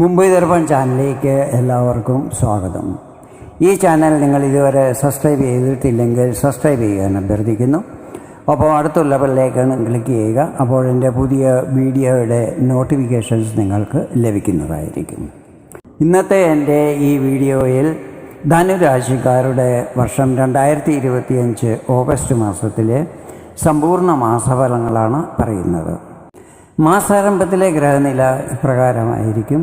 മുംബൈ ദർപ്പൺ ചാനലിലേക്ക് എല്ലാവർക്കും സ്വാഗതം. ഈ ചാനൽ നിങ്ങൾ ഇതുവരെ സബ്സ്ക്രൈബ് ചെയ്തിട്ടില്ലെങ്കിൽ സബ്സ്ക്രൈബ് ചെയ്യാൻ അഭ്യർത്ഥിക്കുന്നു. അപ്പോൾ അടുത്തുള്ള ബെല്ലേക്കാണ് ക്ലിക്ക് ചെയ്യുക. അപ്പോൾ എന്റെ പുതിയ വീഡിയോയുടെ നോട്ടിഫിക്കേഷൻസ് നിങ്ങൾക്ക് ലഭിക്കുന്നതായിരിക്കും. ഇന്നത്തെ എന്റെ ഈ വീഡിയോയിൽ ധനുരാശിക്കാരുടെ വർഷം രണ്ടായിരത്തി ഇരുപത്തിയഞ്ച് ഓഗസ്റ്റ് മാസത്തിലെ സമ്പൂർണ മാസഫലങ്ങളാണ് പറയുന്നത്. മാസാരംഭത്തിലെ ഗ്രഹനില ഇപ്രകാരമായിരിക്കും.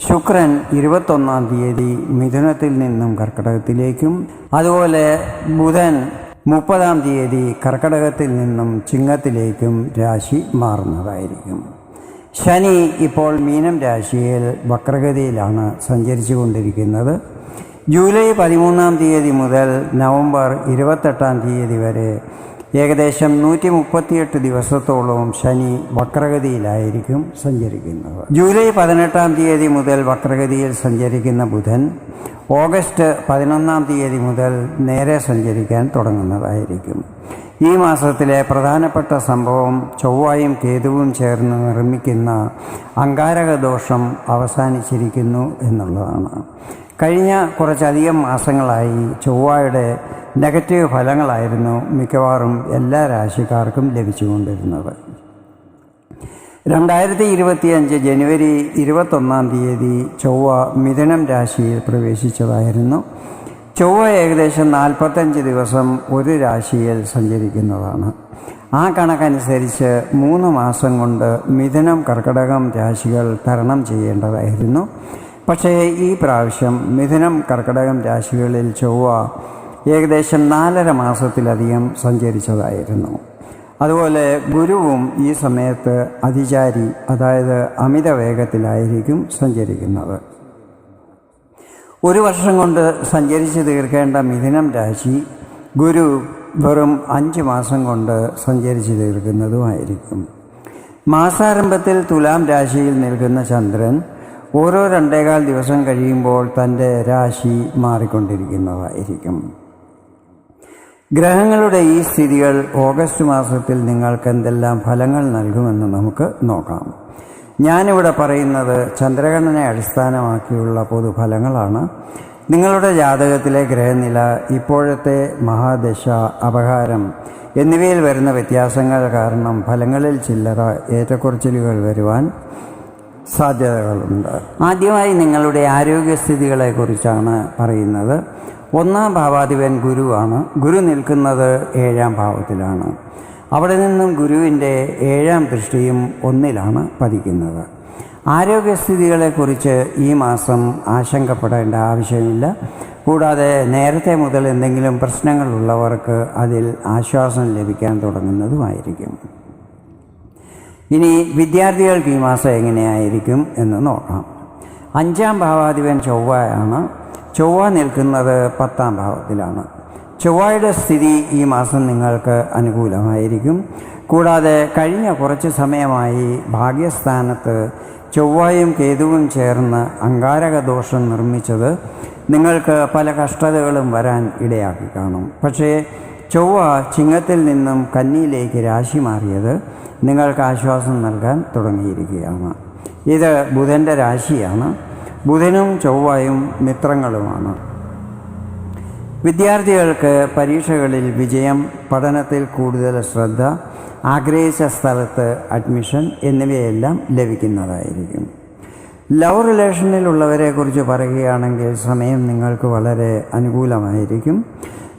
ശുക്രൻ ഇരുപത്തൊന്നാം തീയതി മിഥുനത്തിൽ നിന്നും കർക്കടകത്തിലേക്കും അതുപോലെ ബുധൻ മുപ്പതാം തീയതി കർക്കടകത്തിൽ നിന്നും ചിങ്ങത്തിലേക്കും രാശി മാറുന്നതായിരിക്കും. ശനി ഇപ്പോൾ മീനം രാശിയിൽ വക്രഗതിയിലാണ് സഞ്ചരിച്ചു കൊണ്ടിരിക്കുന്നത് ജൂലൈ പതിമൂന്നാം തീയതി മുതൽ നവംബർ ഇരുപത്തെട്ടാം തീയതി വരെ ഏകദേശം നൂറ്റി മുപ്പത്തിയെട്ട് ദിവസത്തോളവും ശനി വക്രഗതിയിലായിരിക്കും സഞ്ചരിക്കുന്നത്. ജൂലൈ പതിനെട്ടാം തീയതി മുതൽ വക്രഗതിയിൽ സഞ്ചരിക്കുന്ന ബുധൻ ഓഗസ്റ്റ് പതിനൊന്നാം തീയതി മുതൽ നേരെ സഞ്ചരിക്കാൻ തുടങ്ങുന്നതായിരിക്കും. ഈ മാസത്തിലെ പ്രധാനപ്പെട്ട സംഭവം ചൊവ്വായും കേതുവും ചേർന്ന് നിർമ്മിക്കുന്ന അങ്കാരക ദോഷം അവസാനിച്ചിരിക്കുന്നു എന്നുള്ളതാണ്. കഴിഞ്ഞ കുറച്ചധികം മാസങ്ങളായി ചൊവ്വയുടെ നെഗറ്റീവ് ഫലങ്ങളായിരുന്നു മിക്കവാറും എല്ലാ രാശിക്കാർക്കും ലഭിച്ചുകൊണ്ടിരുന്നത്. രണ്ടായിരത്തി ഇരുപത്തിയഞ്ച് ജനുവരി ഇരുപത്തൊന്നാം തീയതി ചൊവ്വ മിഥുനം രാശിയിൽ പ്രവേശിച്ചതായിരുന്നു. ചൊവ്വ ഏകദേശം നാൽപ്പത്തഞ്ച് ദിവസം ഒരു രാശിയിൽ സഞ്ചരിക്കുന്നതാണ്. ആ കണക്കനുസരിച്ച് മൂന്ന് മാസം കൊണ്ട് മിഥുനം കർക്കടകം രാശികൾ തരണം ചെയ്യേണ്ടതായിരുന്നു. പക്ഷേ ഈ പ്രാവശ്യം മിഥുനം കർക്കിടകം രാശികളിൽ ചൊവ്വ ഏകദേശം നാലര മാസത്തിലധികം സഞ്ചരിച്ചതായിരുന്നു. അതുപോലെ ഗുരുവും ഈ സമയത്ത് അതിചാരി അതായത് അമിത വേഗത്തിലായിരിക്കും സഞ്ചരിക്കുന്നത്. ഒരു വർഷം കൊണ്ട് സഞ്ചരിച്ച് തീർക്കേണ്ട മിഥുനം രാശി ഗുരു വെറും അഞ്ച് മാസം കൊണ്ട് സഞ്ചരിച്ച് തീർക്കുന്നതുമായിരിക്കും. മാസാരംഭത്തിൽ തുലാം രാശിയിൽ നിൽക്കുന്ന ചന്ദ്രൻ ഓരോ രണ്ടേകാൽ ദിവസം കഴിയുമ്പോൾ തന്റെ രാശി മാറിക്കൊണ്ടിരിക്കുന്നതായിരിക്കും. ഗ്രഹങ്ങളുടെ ഈ സ്ഥിതികൾ ഓഗസ്റ്റ് മാസത്തിൽ നിങ്ങൾക്ക് എന്തെല്ലാം ഫലങ്ങൾ നൽകുമെന്ന് നമുക്ക് നോക്കാം. ഞാനിവിടെ പറയുന്നത് ചന്ദ്രഗണനെ അടിസ്ഥാനമാക്കിയുള്ള പൊതുഫലങ്ങളാണ്. നിങ്ങളുടെ ജാതകത്തിലെ ഗ്രഹനില ഇപ്പോഴത്തെ മഹാദശ അപഹാരം എന്നിവയിൽ വരുന്ന വ്യത്യാസങ്ങൾ കാരണം ഫലങ്ങളിൽ ചില്ലറ ഏറ്റക്കുറച്ചിലുകൾ വരുവാൻ സാധ്യതകളുണ്ട്. ആദ്യമായി നിങ്ങളുടെ ആരോഗ്യസ്ഥിതികളെക്കുറിച്ചാണ് പറയുന്നത്. ഒന്നാം ഭാവാധിപൻ ഗുരുവാണ്. ഗുരു നിൽക്കുന്നത് ഏഴാം ഭാവത്തിലാണ്. അവിടെ നിന്നും ഗുരുവിന്റെ ഏഴാം ദൃഷ്ടിയും ഒന്നിലാണ് പതിക്കുന്നത്. ആരോഗ്യസ്ഥിതികളെക്കുറിച്ച് ഈ മാസം ആശങ്കപ്പെടേണ്ട ആവശ്യമില്ല. കൂടാതെ നേരത്തെ മുതൽ എന്തെങ്കിലും പ്രശ്നങ്ങളുള്ളവർക്ക് അതിൽ ആശ്വാസം ലഭിക്കാൻ തുടങ്ങുന്നതുമായിരിക്കും. ഇനി വിദ്യാർത്ഥികൾക്ക് ഈ മാസം എങ്ങനെയായിരിക്കും എന്ന് നോക്കാം. അഞ്ചാം ഭാവാധിപൻ ചൊവ്വയാണ്. ചൊവ്വ നിൽക്കുന്നത് പത്താം ഭാവത്തിലാണ്. ചൊവ്വയുടെ സ്ഥിതി ഈ മാസം നിങ്ങൾക്ക് അനുകൂലമായിരിക്കും. കൂടാതെ കഴിഞ്ഞ കുറച്ച് സമയമായി ഭാഗ്യസ്ഥാനത്ത് ചൊവ്വയും കേതുവും ചേർന്ന് അങ്കാരക ദോഷം നിർമ്മിച്ചത് നിങ്ങൾക്ക് പല കഷ്ടതകളും വരാൻ ഇടയാക്കി കാണും. പക്ഷേ ചൊവ്വ ചിങ്ങത്തിൽ നിന്നും കന്നിയിലേക്ക് രാശി മാറിയത് നിങ്ങൾക്ക് ആശ്വാസം നൽകാൻ തുടങ്ങിയിരിക്കുകയാണ്. ഇത് ബുധന്റെ രാശിയാണ്. ബുധനും ചൊവ്വയും മിത്രങ്ങളുമാണ്. വിദ്യാർത്ഥികൾക്ക് പരീക്ഷകളിൽ വിജയം പഠനത്തിൽ കൂടുതൽ ശ്രദ്ധ ആഗ്രഹിച്ച സ്ഥലത്ത് അഡ്മിഷൻ എന്നിവയെല്ലാം ലഭിക്കുന്നതായിരിക്കും. ലവ് റിലേഷനിലുള്ളവരെക്കുറിച്ച് പറയുകയാണെങ്കിൽ സമയം നിങ്ങൾക്ക് വളരെ അനുകൂലമായിരിക്കും.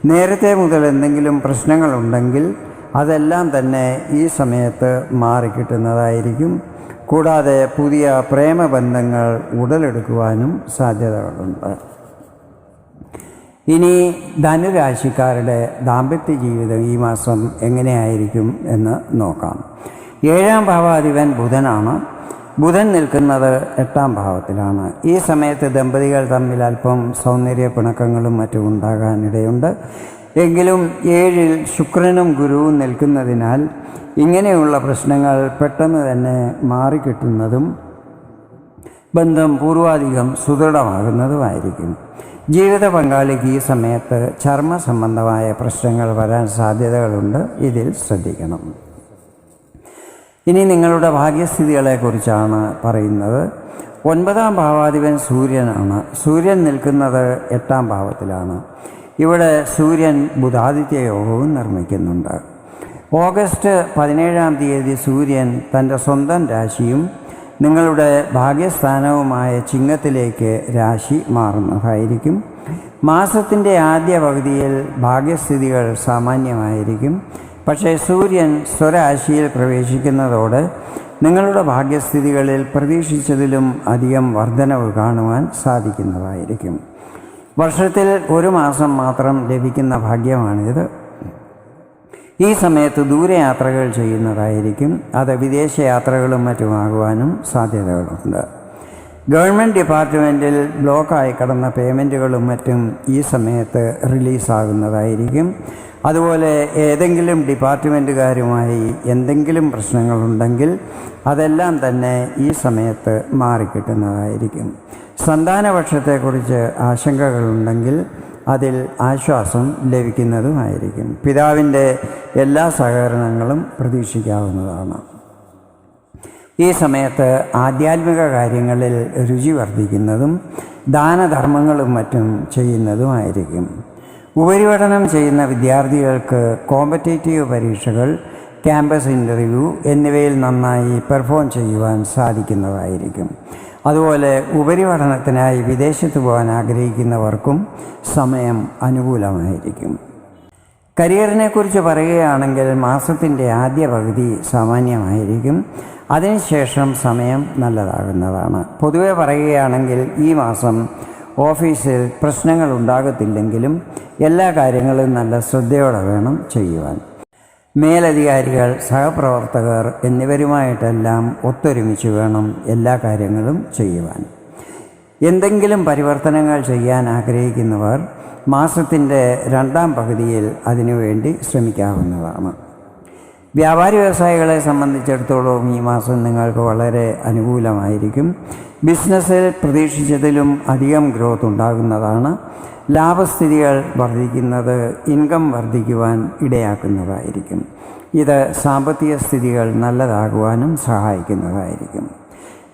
നേരത്തെ മുതൽ എന്തെങ്കിലും പ്രശ്നങ്ങളുണ്ടെങ്കിൽ അതെല്ലാം തന്നെ ഈ സമയത്ത് മാറിക്കിട്ടുന്നതായിരിക്കും കൂടാതെ പുതിയ പ്രേമബന്ധങ്ങൾ ഉടലെടുക്കുവാനും സാധ്യതകളുണ്ട്. ഇനി ധനുരാശിക്കാരുടെ ദാമ്പത്യ ജീവിതം ഈ മാസം എങ്ങനെയായിരിക്കും എന്ന് നോക്കാം. ഏഴാം ഭാവാധിപൻ ബുധനാണ്. ബുധൻ നിൽക്കുന്നത് എട്ടാം ഭാവത്തിലാണ്. ഈ സമയത്ത് ദമ്പതികൾ തമ്മിൽ അല്പം സൗന്ദര്യ പിണക്കങ്ങളും മറ്റും ഉണ്ടാകാനിടയുണ്ട്. എങ്കിലും ഏഴിൽ ശുക്രനും ഗുരുവും നിൽക്കുന്നതിനാൽ ഇങ്ങനെയുള്ള പ്രശ്നങ്ങൾ പെട്ടെന്ന് തന്നെ മാറിക്കിട്ടുന്നതും ബന്ധം പൂർവാധികം സുദൃഢമാകുന്നതുമായിരിക്കും. ജീവിത പങ്കാളിക്ക് ഈ സമയത്ത് ചർമ്മ സംബന്ധമായ പ്രശ്നങ്ങൾ വരാൻ സാധ്യതകളുണ്ട്. ഇതിൽ ശ്രദ്ധിക്കണം. ഇനി നിങ്ങളുടെ ഭാഗ്യസ്ഥിതികളെക്കുറിച്ചാണ് പറയുന്നത്. ഒൻപതാം ഭാവാധിപൻ സൂര്യനാണ്. സൂര്യൻ നിൽക്കുന്നത് എട്ടാം ഭാവത്തിലാണ്. ഇവിടെ സൂര്യൻ ബുധാദിത്യ യോഗവും നിർമ്മിക്കുന്നുണ്ട്. ഓഗസ്റ്റ് പതിനേഴാം തീയതി സൂര്യൻ തന്റെ സ്വന്തം രാശിയും നിങ്ങളുടെ ഭാഗ്യസ്ഥാനവുമായ ചിങ്ങത്തിലേക്ക് രാശി മാറുന്നതായിരിക്കും. മാസത്തിന്റെ ആദ്യ പകുതിയിൽ ഭാഗ്യസ്ഥിതികൾ സാമാന്യമായിരിക്കും. പക്ഷേ സൂര്യൻ സ്വരാശിയിൽ പ്രവേശിക്കുന്നതോടെ നിങ്ങളുടെ ഭാഗ്യസ്ഥിതികളിൽ പ്രതീക്ഷിച്ചതിലും അധികം വർധനവ് കാണുവാൻ സാധിക്കുന്നതായിരിക്കും. വർഷത്തിൽ ഒരു മാസം മാത്രം ലഭിക്കുന്ന ഭാഗ്യമാണിത്. ഈ സമയത്ത് ദൂരയാത്രകൾ ചെയ്യുന്നതായിരിക്കും. അത് വിദേശയാത്രകളും മറ്റുമാകുവാനും സാധ്യതകളുണ്ട്. ഗവൺമെന്റ് ഡിപ്പാർട്ട്മെന്റിൽ ബ്ലോക്കായി കിടന്ന പേയ്മെന്റുകളും മറ്റും ഈ സമയത്ത് റിലീസാകുന്നതായിരിക്കും. അതുപോലെ ഏതെങ്കിലും ഡിപ്പാർട്ട്മെന്റുകാരുമായി എന്തെങ്കിലും പ്രശ്നങ്ങളുണ്ടെങ്കിൽ അതെല്ലാം തന്നെ ഈ സമയത്ത് മാറിക്കിട്ടുന്നതായിരിക്കും. സന്താനപക്ഷത്തെക്കുറിച്ച് ആശങ്കകളുണ്ടെങ്കിൽ അതിൽ ആശ്വാസം ലഭിക്കുന്നതുമായിരിക്കും. പിതാവിന്റെ എല്ലാ സഹകരണങ്ങളും പ്രതീക്ഷിക്കാവുന്നതാണ്. ഈ സമയത്ത് ആധ്യാത്മിക കാര്യങ്ങളിൽ രുചി വർദ്ധിക്കുന്നതും ദാനധർമ്മങ്ങളും മറ്റും ചെയ്യുന്നതുമായിരിക്കും. ഉപരിപഠനം ചെയ്യുന്ന വിദ്യാർത്ഥികൾക്ക് കോമ്പറ്റേറ്റീവ് പരീക്ഷകൾ ക്യാമ്പസ് ഇന്റർവ്യൂ എന്നിവയിൽ നന്നായി പെർഫോം ചെയ്യുവാൻ സാധിക്കുന്നതായിരിക്കും. അതുപോലെ ഉപരിപഠനത്തിനായി വിദേശത്ത് പോകാൻ ആഗ്രഹിക്കുന്നവർക്കും സമയം അനുകൂലമായിരിക്കും. കരിയറിനെക്കുറിച്ച് പറയുകയാണെങ്കിൽ മാസത്തിന്റെ ആദ്യ പകുതി സാമാന്യമായിരിക്കും. അതിനുശേഷം സമയം നല്ലതാകുന്നതാണ്. പൊതുവെ പറയുകയാണെങ്കിൽ ഈ മാസം ഓഫീസിൽ പ്രശ്നങ്ങൾ ഉണ്ടാകത്തില്ലെങ്കിലും എല്ലാ കാര്യങ്ങളും നല്ല ശ്രദ്ധയോടെ വേണം ചെയ്യുവാൻ. മേലധികാരികൾ സഹപ്രവർത്തകർ എന്നിവരുമായിട്ടെല്ലാം ഒത്തൊരുമിച്ച് വേണം എല്ലാ കാര്യങ്ങളും ചെയ്യുവാൻ. എന്തെങ്കിലും പരിവർത്തനങ്ങൾ ചെയ്യാൻ ആഗ്രഹിക്കുന്നവർ മാസത്തിന്റെ രണ്ടാം പകുതിയിൽ അതിനുവേണ്ടി ശ്രമിക്കാവുന്നതാണ്. വ്യാപാരി വ്യവസായികളെ സംബന്ധിച്ചിടത്തോളം ഈ മാസം നിങ്ങൾക്ക് വളരെ അനുകൂലമായിരിക്കും. ബിസിനസ്സിൽ പ്രതീക്ഷിച്ചതിലും അധികം ഗ്രോത്ത് ഉണ്ടാകുന്നതാണ്. ലാഭസ്ഥിതികൾ വർദ്ധിക്കുന്നത് ഇൻകം വർദ്ധിക്കുവാൻ ഇടയാക്കുന്നതായിരിക്കും. ഇത് സാമ്പത്തിക സ്ഥിതികൾ നല്ലതാകുവാനും സഹായിക്കുന്നതായിരിക്കും.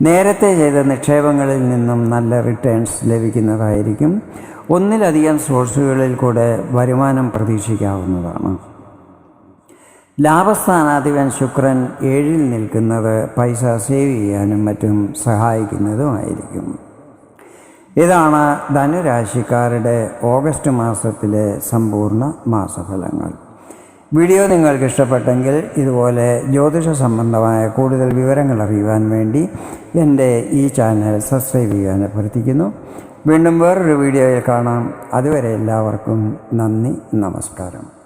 നേരത്തെ ചെയ്ത നിക്ഷേപങ്ങളിൽ നിന്നും നല്ല റിട്ടേൺസ് ലഭിക്കുന്നതായിരിക്കും. ഒന്നിലധികം സോഴ്സുകളിൽ കൂടെ വരുമാനം പ്രതീക്ഷിക്കാവുന്നതാണ്. ലാഭസ്ഥാനാധിപൻ ശുക്രൻ ഏഴിൽ നിൽക്കുന്നത് പൈസ സേവ് ചെയ്യാനും മറ്റും സഹായിക്കുന്നതുമായിരിക്കും. ഇതാണ് ധനുരാശിക്കാരുടെ ഓഗസ്റ്റ് മാസത്തിലെ സമ്പൂർണ മാസഫലങ്ങൾ. വീഡിയോ നിങ്ങൾക്ക് ഇഷ്ടപ്പെട്ടെങ്കിൽ ഇതുപോലെ ജ്യോതിഷ സംബന്ധമായ കൂടുതൽ വിവരങ്ങൾ അറിയുവാൻ വേണ്ടി എന്റെ ഈ ചാനൽ സബ്സ്ക്രൈബ് ചെയ്യാൻ അഭ്യർത്ഥിക്കുന്നു. വീണ്ടും വേറൊരു വീഡിയോയിൽ കാണാം. അതുവരെ എല്ലാവർക്കും നന്ദി നമസ്കാരം.